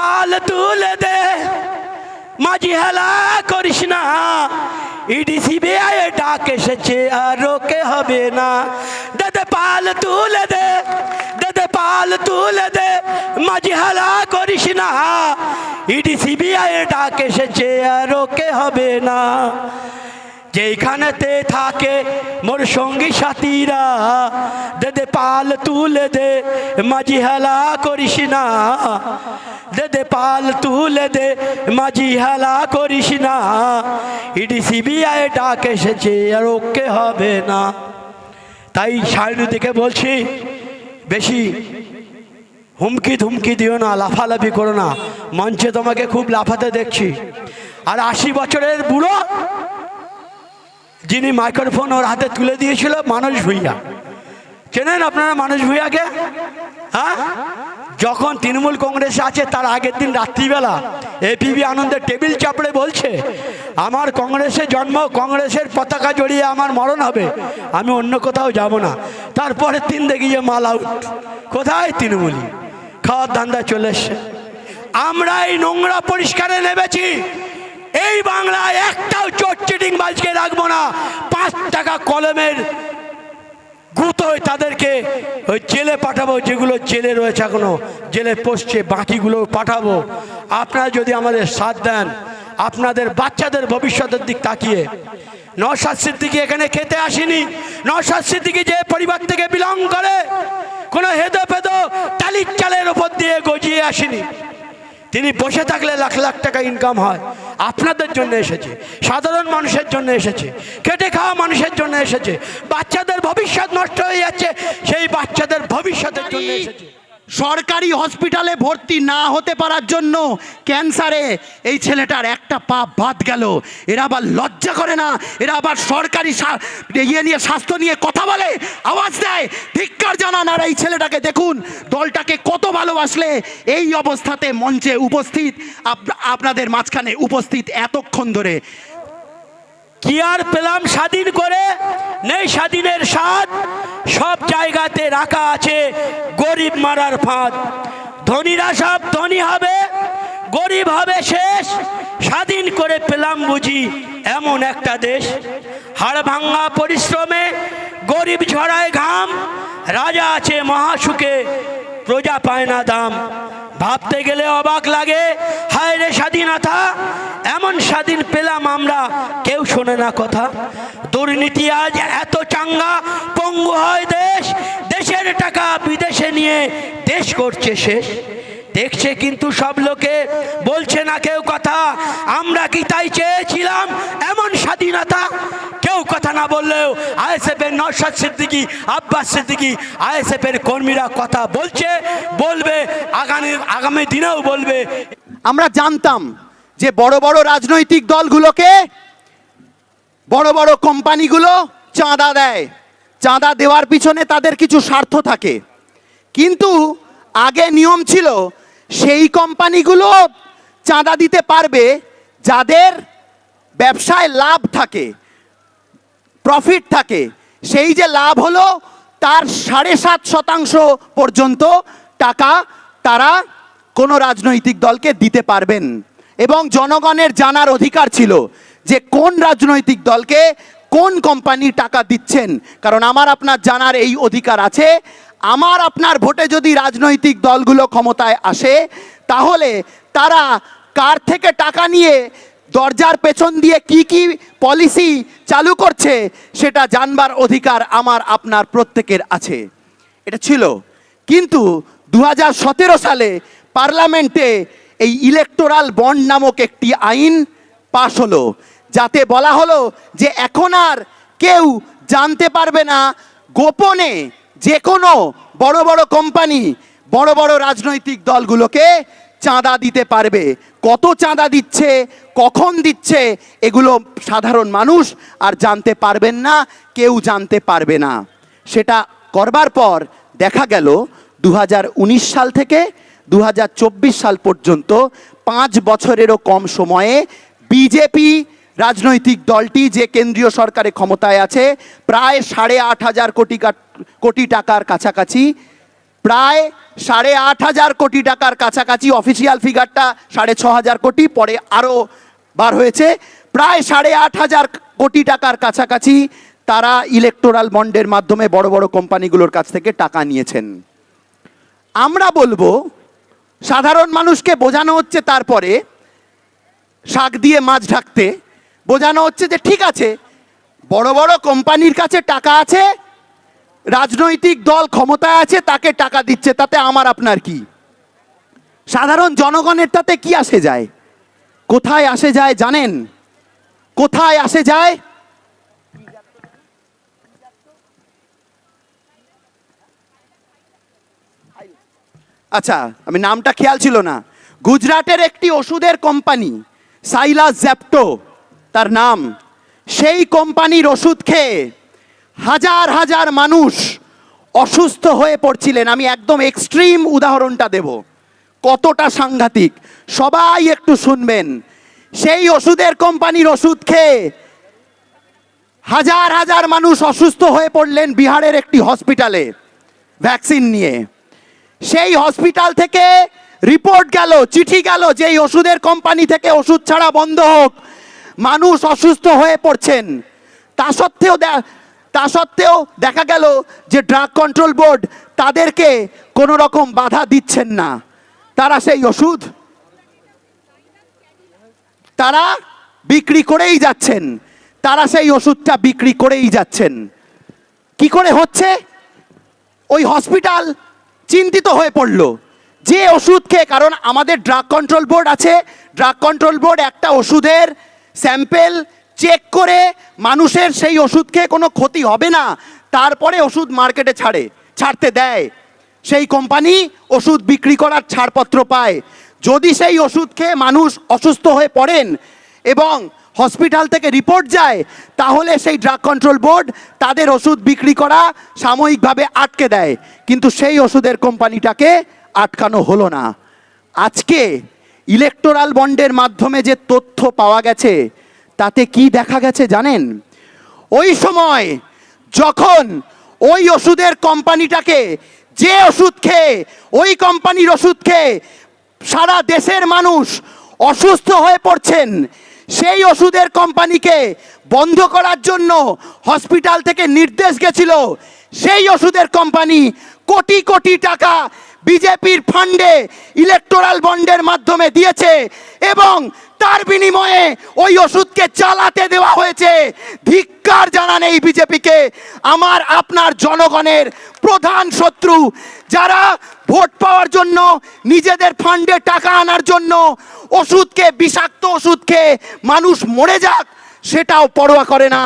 পাল তুলে দে। মাঝি হেলা করিস না। ইডি সিবিআই ডাক এসেছে, আর রোকে হবে না। দাদা পাল তুলে দে, দাদা পাল তুলে দে। মাঝি হেলা করিস না। ইডি সিবিআই ডাক এসেছে, আর রোকে হবে না। যেইখানেতে থাকে মোর সঙ্গী সাথীরা, দে দে পাল তুলে দে, মাঝি হেলা করিস না। দে দে পাল তুলে দে, মাঝি হেলা করিস না। ইডি সিবিআই ডাক এসেছে আর ওকে হবে না। তাই সাইনু দিকে বলছি, বেশি হুমকি ধুমকি দিও না, লাফালাফি করো না। মঞ্চে তোমাকে খুব লাফাতে দেখছি। আর আশি বছরের বুড়ো যিনি মাইক্রোফোন ওর হাতে তুলে দিয়েছিল, মানুষ ভুইয়া। চেনেন আপনারা মানুষ ভুইয়াকে? হ্যাঁ? যখন তৃণমূল কংগ্রেসে আছে, তার আগের দিন রাত্রিবেলা এপিবি আনন্দের টেবিল চাপড়ে বলছে, আমার কংগ্রেসে জন্ম, কংগ্রেসের পতাকা জড়িয়ে আমার মরণ হবে, আমি অন্য কোথাও যাব না। তারপরের দিন দেখি যে মাল আউট। কোথায় তৃণমূলী খাওয়ার ধান্দা চলে এসছে। আমরা এই নোংরা পরিষ্কারে নেমেছি। এই বাংলায় একটাও চোট চিটিং বাজকে রাখব না। পাঁচ টাকা কলমের গুতোয় তাদেরকে ওই জেলে পাঠাবো, যেগুলো জেলে রয়েছে এখনও। জেলে পড়ছে বাকিগুলো পাঠাবো। আপনারা যদি আমাদের সাথ দেন, আপনাদের বাচ্চাদের ভবিষ্যতের দিক তাকিয়ে। নশাদ সিদ্দিকি এখানে খেতে আসেনি। নশাদ সিদ্দিকি যে পরিবার থেকে বিলং করে, কোনো হেদো ফেদো টালির চালের ওপর দিয়ে গজিয়ে আসেনি। তিনি বসে থাকলে লাখ লাখ টাকা ইনকাম হয়। আপনাদের জন্য এসেছে সাধারণ মানুষের জন্য এসেছে খেটে খাওয়া মানুষের জন্য এসেছে বাচ্চাদের ভবিষ্যৎ নষ্ট হয়ে যাচ্ছে সেই বাচ্চাদের ভবিষ্যতের জন্য এসেছে। সরকারি হসপিটালে ভর্তি না হতে পারার জন্য ক্যান্সারে এই ছেলেটার একটা পা বাদ গেল। এরা আবার লজ্জা করে না, এরা আবার সরকারি ইয়ে নিয়ে, স্বাস্থ্য নিয়ে কথা বলে, আওয়াজ দেয়। ধিক্কার জানান আর এই ছেলেটাকে দেখুন, দলটাকে কত ভালোবাসলে। এই অবস্থাতে মঞ্চে উপস্থিত, আপ- আপনাদের মাঝখানে উপস্থিত এতক্ষণ ধরে। কি আর পেলাম স্বাধীন করে? নেই স্বাধীনের স্বাদ। সব জায়গাতে রাখা আছে গরিব মারার ফাঁদ। ধনীরা সব ধনী হবে, গরিব হবে শেষ। স্বাধীন করে পেলাম বুঝি এমন একটা দেশ। হাড় ভাঙ্গা পরিশ্রমে গরিব ঝরায় ঘাম। রাজা আছে মহাসুখে, প্রজা পায় না দাম। ভাবতে গেলে অবাক লাগে, হায় রে স্বাধীনতা এমন স্বাধীন পেলাম আমরা? কেউ শোনে না কথা। দুর্নীতি আজ এত চাঙ্গা, পঙ্গু হয় দেশ। দেশের টাকা বিদেশে নিয়ে দেশ করছে শেষ দেখছে কিন্তু সব লোকে, বলছে না কেউ কথা। আমরা কি তাই চেয়েছিলাম এমন স্বাধীনতা? কেউ কথা না বললেও আইএসএফ এর নরসাদ সিদ্দিকি, আব্বাস সিদ্দিকি আইএসএফ এর কর্মীরা কথা বলছে, বলবে, আগামী আগামী দিনেও বলবে। আমরা জানতাম যে বড় বড় রাজনৈতিক দলগুলোকে বড় বড় কোম্পানিগুলো চাঁদা দেয়। চাঁদা দেওয়ার পিছনে তাদের কিছু স্বার্থ থাকে। কিন্তু আগে নিয়ম ছিল, সেই কোম্পানিগুলো চাঁদা দিতে পারবে যাদের ব্যবসায় লাভ থাকে প্রফিট থাকে। সেই যে লাভ হলো তার সাড়ে সাত শতাংশ পর্যন্ত টাকা তারা কোনো রাজনৈতিক দলকে দিতে পারবেন। এবং জনগণের জানার অধিকার ছিল যে কোন রাজনৈতিক দলকে কোন কোম্পানি টাকা দিচ্ছেন। কারণ আমার আপনার জানার এই অধিকার আছে। আমার আপনার ভোটে যদি রাজনৈতিক দলগুলো ক্ষমতায় আসে, তাহলে তারা কার থেকে টাকা নিয়ে দরজার পেছন দিয়ে কি কি পলিসি চালু করছে, সেটা জানবার অধিকার আমার আপনার প্রত্যেকের আছে। এটা ছিল। কিন্তু দু হাজার সতেরো সালে পার্লামেন্টে এই ইলেকটোরাল বন্ড নামক একটি আইন পাশ হলো, যাতে বলা হলো যে এখন আর কেউ জানতে পারবে না গোপনে যে কোনো বড় বড় কোম্পানি বড় বড় রাজনৈতিক দলগুলোকে চাঁদা দিতে পারবে। কত চাঁদা দিচ্ছে, কখন দিচ্ছে, এগুলো সাধারণ মানুষ আর জানতে পারবেন না, কেউ জানতে পারবে না। সেটা করবার পর দেখা গেল দু হাজার উনিশ সাল থেকে দু হাজার চব্বিশ সাল পর্যন্ত পাঁচ বছরেরও কম সময়ে বিজেপি রাজনৈতিক দলটি যে কেন্দ্রীয় সরকারে ক্ষমতায় আছে, প্রায় সাড়ে আট হাজার কোটি কোটি টাকার কাছাকাছি, প্রায় সাড়ে আট হাজার কোটি টাকার কাছাকাছি অফিসিয়াল ফিগারটা সাড়ে ছ হাজার কোটি, পরে আরও বার হয়েছে। প্রায় সাড়ে আট হাজার কোটি টাকার কাছাকাছি তারা ইলেকটোরাল বন্ডের মাধ্যমে বড় বড় কোম্পানিগুলোর কাছ থেকে টাকা নিয়েছেন। আমরা বলব সাধারণ মানুষকে বোঝানো হচ্ছে তারপরে শাক দিয়ে মাছ ঢাকতে। বোঝানো হচ্ছে যে ঠিক আছে, বড় বড় কোম্পানির কাছে টাকা আছে, রাজনৈতিক দল ক্ষমতায় আছে, তাকে টাকা দিচ্ছে, তাতে আমার আপনার কি? সাধারণ জনগণের তাতে কি আসে যায়? কোথায় আসে যায় জানেন? কোথায় আসে যায়? আচ্ছা আমি নামটা খেয়াল ছিল না। গুজরাটের একটি ওষুধের কোম্পানি সাইলাস জ্যাপটো, তার নাম। সেই কোম্পানির ওষুধ খেয়ে হাজার হাজার মানুষ অসুস্থ হয়ে পড়ছিলেন। আমি একদম এক্সট্রিম উদাহরণটা দেব। কতটা সাংঘাতিক। সবাই একটু শুনবেন। সেই ওষুধের কোম্পানির ওষুধ খেয়ে হাজার হাজার মানুষ অসুস্থ হয়ে পড়লেন বিহারের একটি হসপিটালে, ভ্যাকসিন নিয়ে। সেই হসপিটাল থেকে রিপোর্ট গেল, চিঠি গেল যে এই ওষুধের কোম্পানি থেকে ওষুধ ছাড়া বন্ধ হোক। মানুষ অসুস্থ হয়ে পড়ছেন। তা সত্ত্বেও তা সত্ত্বেও দেখা গেল যে ড্রাগ কন্ট্রোল বোর্ড তাদেরকে কোনো রকম বাধা দিচ্ছেন না। তারা সেই ওষুধ তারা বিক্রি করেই যাচ্ছেন। তারা সেই ওষুধটা বিক্রি করেই যাচ্ছেন। কি করে হচ্ছে? ওই হসপিটাল চিন্তিত হয়ে পড়ল। যে ওষুধ খেয়ে, কারণ আমাদের ড্রাগ কন্ট্রোল বোর্ড আছে ড্রাগ কন্ট্রোল বোর্ড একটা ওষুধের স্যাম্পেল চেক করে মানুষের সেই ওষুধ খেয়ে কোনো ক্ষতি হবে না, তারপরে ওষুধ মার্কেটে ছাড়ে, ছাড়তে দেয়। সেই কোম্পানি ওষুধ বিক্রি করার ছাড়পত্র পায়। যদি সেই ওষুধ খেয়ে মানুষ অসুস্থ হয়ে পড়েন এবং হসপিটাল থেকে রিপোর্ট যায়, তাহলে সেই ড্রাগ কন্ট্রোল বোর্ড তাদের ওষুধ বিক্রি করা সাময়িকভাবে আটকে দেয়। কিন্তু সেই ওষুধের কোম্পানিটাকে আটকানো হলো না। আজকে ইলেকটোরাল বন্ডের মাধ্যমে যে তথ্য পাওয়া গেছে, তাতে কি দেখা গেছে জানেন? ওই সময় যখন ওই ওষুধের কোম্পানিটাকে যে ওষুধ খেয়ে, ওই কোম্পানির ওষুধ খেয়ে সারা দেশের মানুষ অসুস্থ হয়ে পড়ছেন সেই ওষুধের কোম্পানিকে বন্ধ করার জন্য হসপিটাল থেকে নির্দেশ গেছিল। সেই ওষুধের কোম্পানি কোটি কোটি টাকা বিজেপির ফান্ডে ইলেকটোরাল বন্ডের মাধ্যমে দিয়েছে এবং তার বিনিময়ে ওই ওষুধকে চালাতে দেওয়া হয়েছে। ধিক্কার জানান এই বিজেপিকে। আমার, আপনার জনগণের প্রধান শত্রু, যারা ভোট পাওয়ার জন্য, নিজেদের ফান্ডে টাকা আনার জন্য ওষুধকে, বিষাক্ত ওষুধ খেয়ে মানুষ মরে যাক, সেটাও পরোয়া করে না।